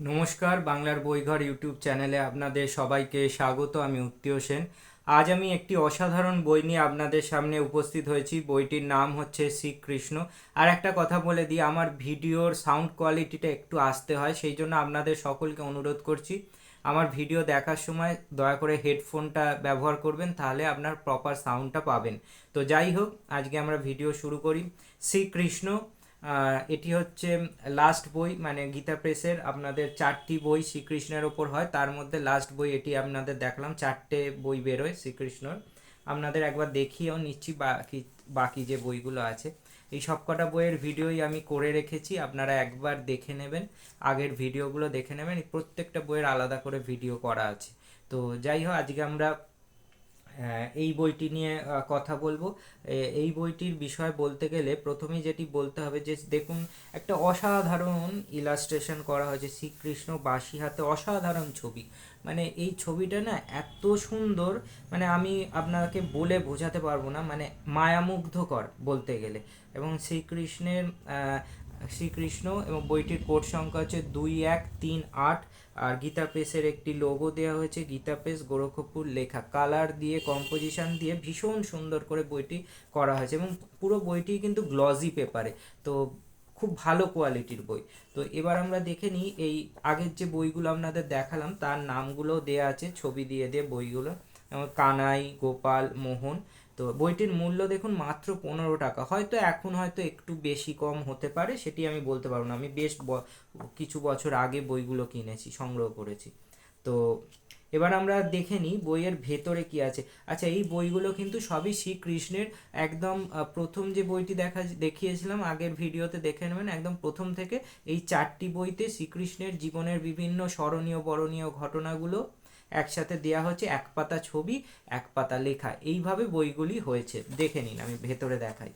নমস্কার, বাংলার বইঘর ইউটিউব চ্যানেলে আপনাদের সবাইকে স্বাগত, আমি উত্তীয় সেন। আজ আমি একটি অসাধারণ বই নিয়ে আপনাদের সামনে উপস্থিত হয়েছি। বইটির নাম হচ্ছে শ্রীকৃষ্ণ। আর একটা কথা বলে দিই, আমার ভিডিওর সাউন্ড কোয়ালিটিটা একটু আসতে হয়, সেই জন্য আপনাদের সকলকে অনুরোধ করছি, আমার ভিডিও দেখার সময় দয়া করে হেডফোনটা ব্যবহার করবেন, তাহলে আপনার প্রপার সাউন্ডটা পাবেন। তো যাই হোক, আজকে আমরা ভিডিও শুরু করি। শ্রীকৃষ্ণ এটি হচ্ছে লাস্ট বই মানে গীতা প্রেসের আপনাদের চারটি বই শ্রীকৃষ্ণের ওপর হয়। তার মধ্যে লাস্ট বই এটি আপনাদের দেখলাম, চারটে বই বেরোয় শ্রীকৃষ্ণর। আপনাদের একবার দেখিয়েও নিচ্ছি বাকি বাকি যে বইগুলো আছে। এই সবকটা বইয়ের ভিডিওই আমি করে রেখেছি, আপনারা একবার দেখে নেবেন, আগের ভিডিওগুলো দেখে নেবেন প্রত্যেকটা বইয়ের আলাদা করে ভিডিও করা আছে। তো যাই হোক, আজকে আমরা এই বইটি নিয়ে কথা বলব। এই বইটির বিষয় বলতে গেলে প্রথমেই যেটি বলতে হবে যে, দেখুন, একটা অসাধারণ ইলাস্ট্রেশন করা হয়েছে শ্রীকৃষ্ণ বাঁশি হাতে, অসাধারণ ছবি। মানে এই ছবিটা না এত সুন্দর মানে আমি আপনাকে বলে বোঝাতে পারব না মানে মায়ামুগ্ধকর বলতে গেলে। এবং শ্রীকৃষ্ণের শ্রীকৃষ্ণ এবং বইটির কোড সংখ্যা হচ্ছে দুই এক তিন আট, আর গীতা প্রেসের একটি লোগো দেওয়া হয়েছে, গীতা প্রেস গোরখপুর লেখা। কালার দিয়ে কম্পোজিশন দিয়ে ভীষণ সুন্দর করে বইটি করা হয়েছে এবং পুরো বইটি কিন্তু গ্লজি পেপারে তো খুব ভালো কোয়ালিটির বই। তো এবার আমরা দেখে নিই এই আগের যে বইগুলো আপনাদের দেখালাম, তার নামগুলো দেয়া আছে, ছবি দিয়ে দিয়ে বইগুলো। কানাই, গোপাল, মোহন তো বইটির মূল্য দেখুন মাত্র পনেরো টাকা। হয়তো এখন হয়তো একটু বেশি কম হতে পারে, সেটি আমি বলতে পারব না। আমি বেশ কিছু বছর আগে বইগুলো কিনেছি, সংগ্রহ করেছি। তো এবার আমরা দেখে নিই বইয়ের ভেতরে কি আছে। আচ্ছা এই বইগুলো কিন্তু সবই শ্রীকৃষ্ণের। একদম প্রথম যে বইটি দেখা, দেখিয়েছিলাম, আগের ভিডিওতে দেখে নেবেন, একদম প্রথম থেকে এই চারটি বইতে শ্রীকৃষ্ণের জীবনের বিভিন্ন স্মরণীয় বরণীয় ঘটনাগুলো। একসাথে দেয়া হচ্ছে এক পাতা ছবি, এক পাতা লেখা। এইভাবে বইগুলি হয়েছে। দেখে নিন, আমি ভেতরে দেখাই।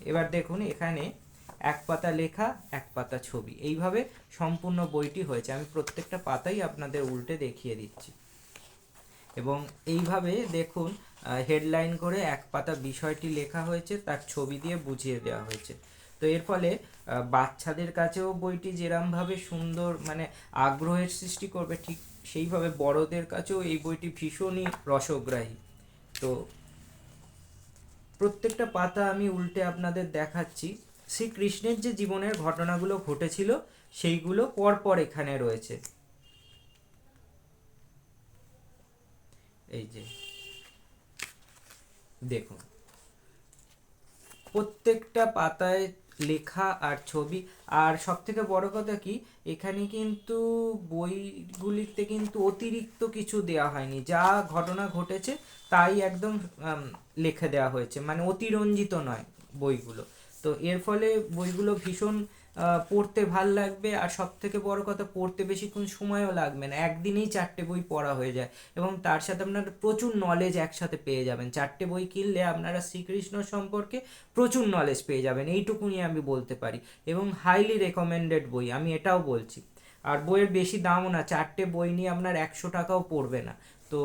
এবার দেখুন, এখানে এক পাতা লেখা, এক পাতা ছবি। এইভাবে সম্পূর্ণ বইটি হয়েছে। আমি প্রত্যেকটা পাতাই আপনাদের উল্টে দেখিয়ে দিচ্ছি। এবং এইভাবে দেখুন হেডলাইন করে এক পাতা বিষয়টি লেখা হয়েছে, তার ছবি দিয়ে বুঝিয়ে দেওয়া হয়েছে। তো এর ফলে বাচ্চাদের কাছেও বইটি যেরমভাবে সুন্দর মানে আগ্রহের সৃষ্টি করবে, ঠিক সেইভাবে বড়দের কাছেও এই বইটি ভীষণই রসগ্রাহী। তো প্রত্যেকটা পাতা আমি উল্টে আপনাদের দেখাচ্ছি। শ্রীকৃষ্ণের যে জীবনের ঘটনাগুলো ঘটেছিল, সেইগুলো পরপর এখানে রয়েছে। এই যে, দেখুন। প্রত্যেকটা পাতায় লেখা আর ছবি। আর সব থেকে বড় কথা কি, এখানে কিন্তু বইগুলিতে কিন্তু অতিরিক্ত কিছু দেওয়া হয়নি। যা ঘটনা ঘটেছে তাই একদম লিখে দেওয়া হয়েছে। মানে অতিরঞ্জিত নয় বইগুলো। তো এর ফলে বইগুলো ভীষণ পড়তে ভালো লাগবে আর সব থেকে বড় কথা পড়তে বেশিক্ষণ সময়ও লাগবে না। একদিনেই চারটে বই পড়া হয়ে যায় এবং তার সাথে আপনারা প্রচুর নলেজ একসাথে পেয়ে যাবেন। চারটে বই কিনলে আপনারা শ্রীকৃষ্ণ সম্পর্কে প্রচুর নলেজ পেয়ে যাবেন। এইটুকুনি আমি বলতে পারি এবং হাইলি রেকমেন্ডেড বই, আমি এটাও বলছি। আর বইয়ের বেশি দামও না, চারটে বই নিয়ে আপনার একশো টাকাও পড়বে না। তো